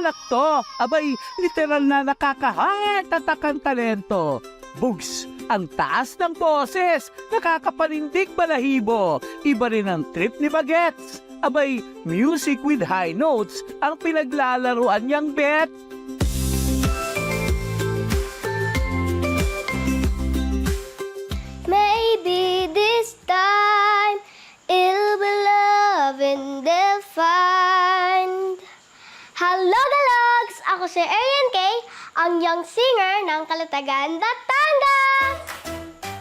palakto. Abay, literal na ang talento. Bugs, ang taas ng boses, nakakapanindig balahibo. Iba rin ang trip ni Bagets. Abay, music with high notes ang pinaglalaruan niyang bet. Ako si Arian Kay, ang young singer ng Kalatagan, Batangas!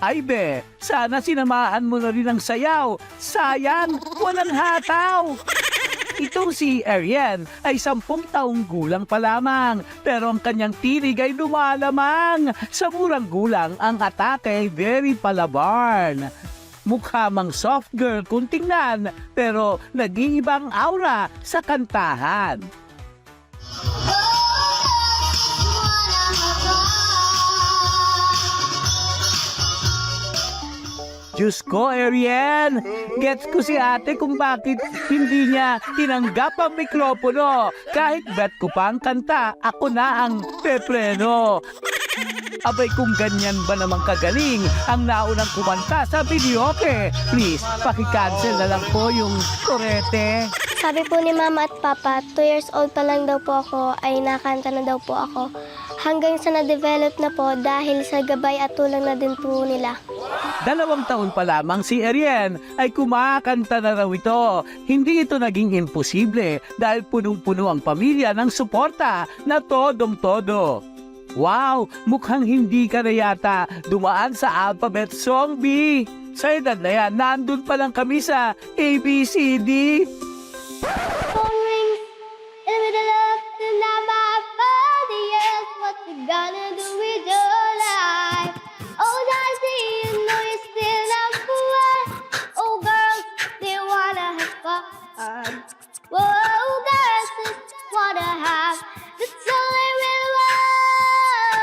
Ay be, sana sinamahan mo na rin ang sayaw. Sayang, walang hataw. Itong si Ariane ay sampung taong gulang pa lamang, pero ang kanyang tinig ay lumalamang. Sa murang gulang, ang atake ay very palabarn. Mukha mang soft girl kung tingnan, pero nag-iibang aura sa kantahan. Diyos ko, Ariane! Gets ko si ate kung bakit hindi niya tinanggap ang mikropono. Kahit bet ko pa ang kanta, ako na ang pepreno. Abay kung ganyan ba namang kagaling ang naunang kumanta sa videoke. Please, paki-cancel na lang po yung korete. Sabi po ni Mama at Papa, 2 years old pa lang daw po ako, ay nakanta na daw po ako. Hanggang sa na-develop na po dahil sa gabay at tulong na din po nila. Dalawang taon pa lamang si Ariane ay kumakanta na raw ito. Hindi ito naging imposible dahil punong-puno ang pamilya ng suporta na todong-todo. Wow! Mukhang hindi ka na yata dumaan sa alphabet song B. Sa edad na yan, nandun pa lang kami sa ABCD. Fun. Whoa, girls just wanna have the time with one.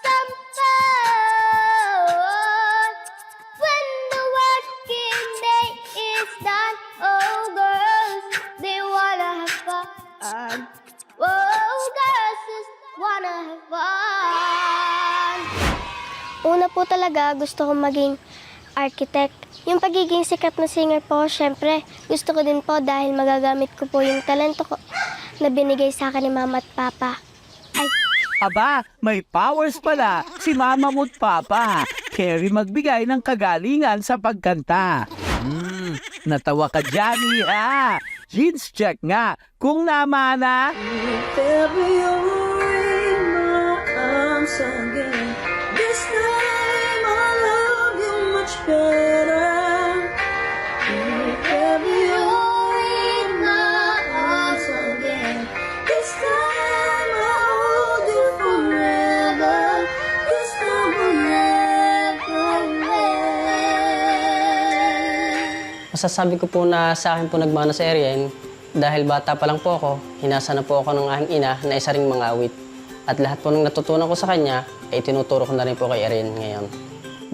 Some fun. When the working day is done, oh girls, they wanna have fun. Oh girls just wanna have fun. Una po talaga gusto kong maging architect. Yung pagiging sikat na singer po, syempre, gusto ko din po dahil magagamit ko po yung talento ko na binigay sa akin ni mama at papa. Ay, Aba, may powers pala si mama mo't papa. Carry magbigay ng kagalingan sa pagkanta. Hmm, natawa ka dyan, ha? Jeans check nga kung namana. Ever you're Masasabi ko po na sa akin po nagmana sa Arian dahil bata pa lang po ako, hinasa na po ako ng aking ina na isa ring mga awit. At lahat po ng natutunan ko sa kanya ay tinuturo ko na rin po kay Arian ngayon.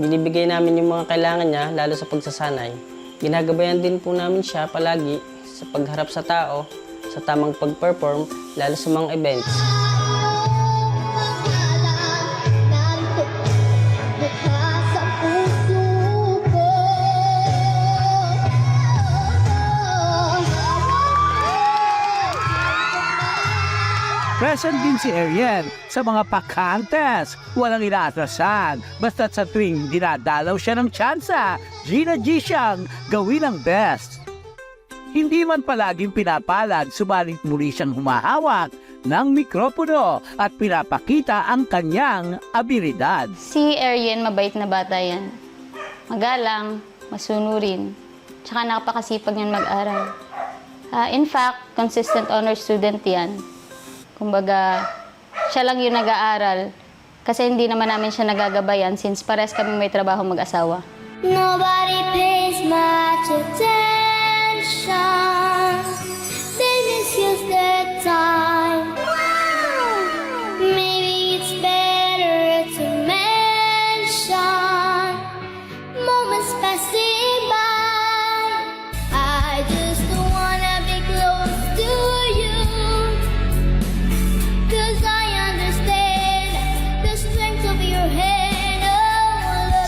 Binibigay namin yung mga kailangan niya lalo sa pagsasanay. Ginagabayan din po namin siya palagi sa pagharap sa tao, sa tamang pag-perform, lalo sa mga events. Present din si Ariel sa mga pakantes. Walang inaatrasan. Basta't sa tuwing dinadalaw siya ng tsansa, Gina G siyang gawin ang best. Hindi man palaging pinapalad, subalit muli siyang humahawak ng mikropono at pinapakita ang kanyang abilidad. Si Arian, mabait na bata yan. Magalang, masunurin, tsaka napakasipag niyan mag-aral. Ah, in fact, consistent honor student yan. Kumbaga, siya lang yung nag-aaral kasi hindi naman namin siya nagagabayan since pares kami may trabaho mag-asawa. Nobody pays much attention.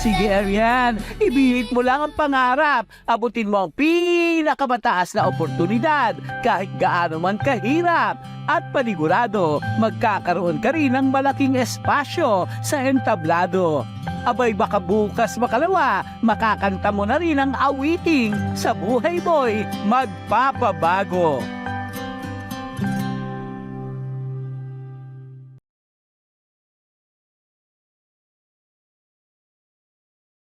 Sige, Arian. Ibirit mo lang ang pangarap. Abutin mo ang pinakamataas na oportunidad kahit gaano man kahirap. At panigurado, magkakaroon ka rin ng malaking espasyo sa entablado. Abay baka bukas makalawa, makakanta mo na rin ang awiting sa buhay mo'y magpapabago.